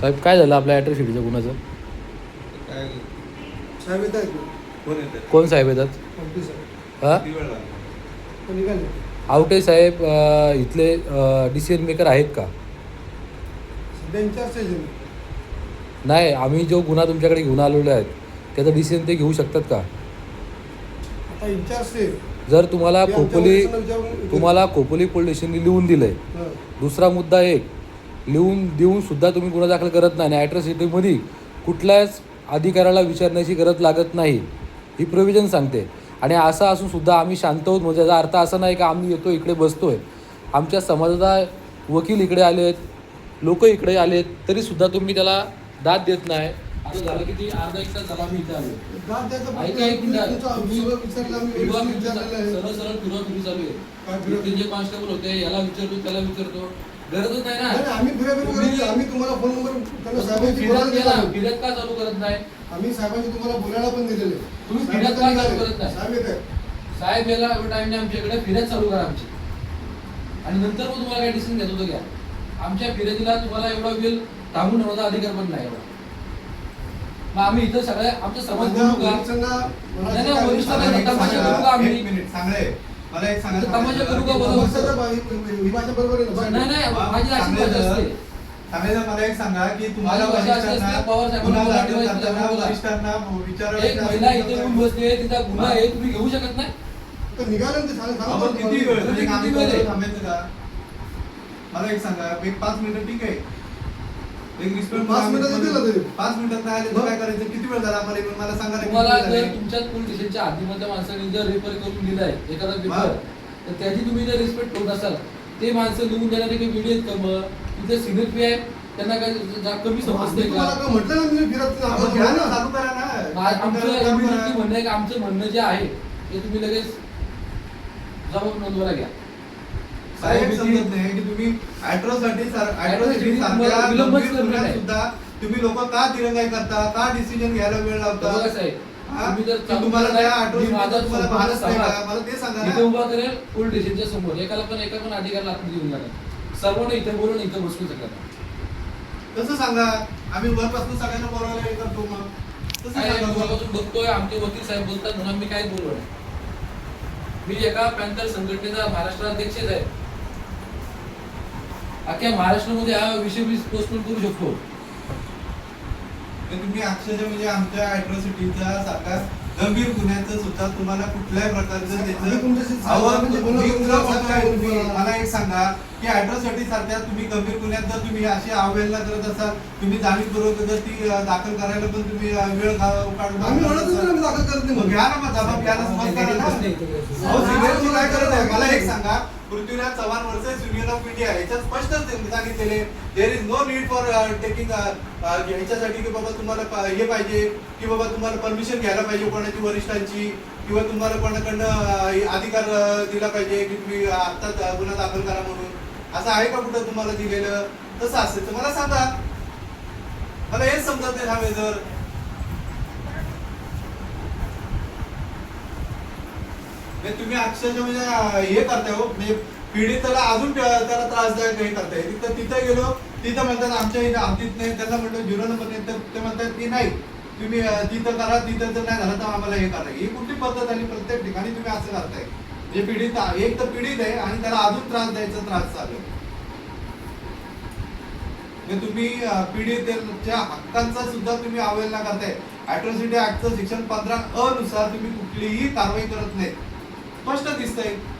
साहेब काय झालं आपल्या काय साहेब येत आहेत कोण साहेब येतात? पंपी साहेब. हां? किती वेळ लागला पण निघाले. आवटे साहेब अ, इथले डिसिजन मेकर आहेत का? सध्या इंचार्ज आहे मी नाही आम्ही जो गुन्हा तुमच्याकडे घेऊन आलेलो आहेत त्याचा डिसिजन ते घेऊ शकतात का? आता इंचार्ज ते जर तुम्हाला ते आमच्या खोपोली वरिष्ठांना विचारून- तुम्हाला खोपोली पोलीस स्टेशनने लिहून दिलंय. हां. दुसरा मुद्दा एक. लिहून देऊन सुद्धा तुम्ही गुन्हा दाखल करत नाही आणि ॲट्रॉसिटीमध्ये कुठल्याच अधिकाऱ्याला विचारण्याची गरज लागत नाही ही प्रोव्हिजन सांगते आणि असं असून सुद्धा आम्ही शांत होत म्हणजे याचा अर्थ असा नाही का आम्ही येतो इकडे बसतोय आमच्या समाजाचा वकील इकडे आले आहेत लोक इकडे आलेत तरी सुद्धा तुम्ही त्याला दाद देत नाही झालं किती अर्धा एक तास झाला आम्ही इथे आलो ऐका एक मिनिट. सरळ सरळ फिरवा फिरवी चालू काय आहे फिरवा- ते जे कॉन्स्टेबल होते याला विचारतो त्याला विचारतो गरजच नाही ना आम्ही फिराफिरी. आम्ही तुम्हाला फोन नंबर त्यांना साहेबांची फिरत बोलायला गेला दिला. फिरत का चालू करत नाही आम्ही साहेबांची तुम्हाला बोलायला पण दिलेले तुम्ही फिरत का. चालू करत नाही? साहेब येत आहेत. साहेब याला टाइम नाही आमच्याकडे फिरत चालू करा आमची आणि नंतर मग तुम्हाला काय डिसिजन घेत होतं घ्या आमच्या फिरतीला तुम्हाला एवढा वेळ थांबून ठेवण्याचा अधिकार पण नाही एवढा मग आम्ही इथं सगळ्या आमचं समाज माझ्या बोलू का वरिष्ठांना मला नाही, नाही, आहे, सांगा. एक मिनिट सांगळे मला एक सांगा तमाशा करू का बरोबर आहे ना. नाही नाही माझी अशी भाषा असते. सांगायचं मला एक सांगा की तुम्हाला माझी भाषा अशी असते, वरिष्ठांना साहेबांना गुन्हा करताना बोला. वरिष्ठांना एक महिला तिचा गुन्हा आहे तुम्ही घेऊ शकत नाही? तर निघालं ते सांगा- सांगा आपण बरं किती वेळ. म्हणजे किती आम्ही वेळ आहे? बरोबर थांबायचं का मला एक सांगा एक पाच मिनिटं ठीक आहे? एक रिस्पेक्ट पाच मिनिटात येतील ना तरी. पाच मिनिटात नाही आले तर काय करायचं किती वेळ झाला आम्हाला मला सांगा ना किती तुम्हाला वेळ जर झाला? तुमच्या पोलीस स्टेशनच्या आधीमधल्या माणसाने जर रेफर करून दिलाय एखादा पेपर. तर त्याची तुम्ही जर रिस्पेक्ट ठेवत असाल ते माणसं लिहून देणारे काही व्हिडिओ आहेत का मग तिथे सिनियर पी आहे त्यांना काय जा- कमी समजते तुम्हाला का काय म्हटलं ना मी फिरत नाही. आपण घ्या ना, ना. चालू करा ना मा- आमचं. म्हणणं आहे की आमचं म्हणणं जे आहे ते तुम्ही लगेच जबाब नोंदवायला घ्या साहेब साहेब समजत नाही की तुम्ही अॅट्रोसाठी. सुद्धा तुम्ही लोक का दिरंगाई करता? का डिसिजन घ्यायला वेळ लावता? तुम्हाला मला ते सांगा उभा करेल समोर. एकाला पण एका पण जाणार. सर्वांना इथे बोलून इथे शकतात तसं सांगा. आम्ही वरपासून सगळ्यांना करतो मग. बघतोय आमचे वकील साहेब बोलतात म्हणून मी काय बोललो मी एका पॅन्थर संघटनेचा महाराष्ट्र अध्यक्ष आहे अख्ख्या महाराष्ट्रामध्ये हा विषय मी पोस्टपोन करू शकतो. तर तुम्ही अक्षरशः म्हणजे आमच्या अॅट्रॉसिटीचा सारखा गंभीर गुन्ह्याचं सुद्धा तुम्हाला कुठल्याही प्रकारचं त्याचं म्हणजे. मला एक सांगा की अॅट्रॉसिटी सारख्या तुम्ही गंभीर गुन्ह्यात जर तुम्ही अशी अवहेलना करत असाल तुम्ही जाणीवपूर्वक जर ती दाखल करायला पण तुम्ही वेळ काढून दाखल करत नाही. घ्या ना मग जबाब घ्या ना आहे मला एक सांगा. Prithviraj Chavan versus union of India याच्यात स्पष्ट सांगितलेले there is no need for taking ह्याच्यासाठी की बाबा तुम्हाला हे पाहिजे की बाबा तुम्हाला परमिशन घ्यायला पाहिजे कोणाची वरिष्ठांची किंवा तुम्हाला कोणाकडनं हे अधिकार uh, दिला पाहिजे की तुम्ही uh, आत्ताच गुन्हा दाखल करा म्हणून. असं आहे का कुठं तुम्हाला दिलेलं? तसं असेल तर मला सांगा. मला हेच समजत नाही हवे जर तुम्ही अक्षरशः म्हणजे हे करताय हो म्हणजे पीडिताला अजून त्याला त्रासदायक हे करताय. तिथं तिथं गेलो तिथं म्हणतात आमच्या इथं आमतीत नाही. त्यांना म्हटलं झिरो नंबर नाही. तर ते म्हणतात की नाही तुम्ही तिथं करा तिथं जर नाही झालं तर आम्हाला हे करा. ही कुठली पद्धत आणि प्रत्येक ठिकाणी तुम्ही असं करताय. जे पीडित एक तर पीडित आहे आणि त्याला अजून त्रास द्यायचा त्रास चालू म्हणजे तुम्ही अं, पीडितेच्या हक्कांचा सुद्धा तुम्ही अवहेलना करताय. अॅट्रॉसिटी ऍक्टचं शिक्षण पंधरा अनुसार तुम्ही कुठलीही कारवाई करत नाही स्पष्ट दिसतंय.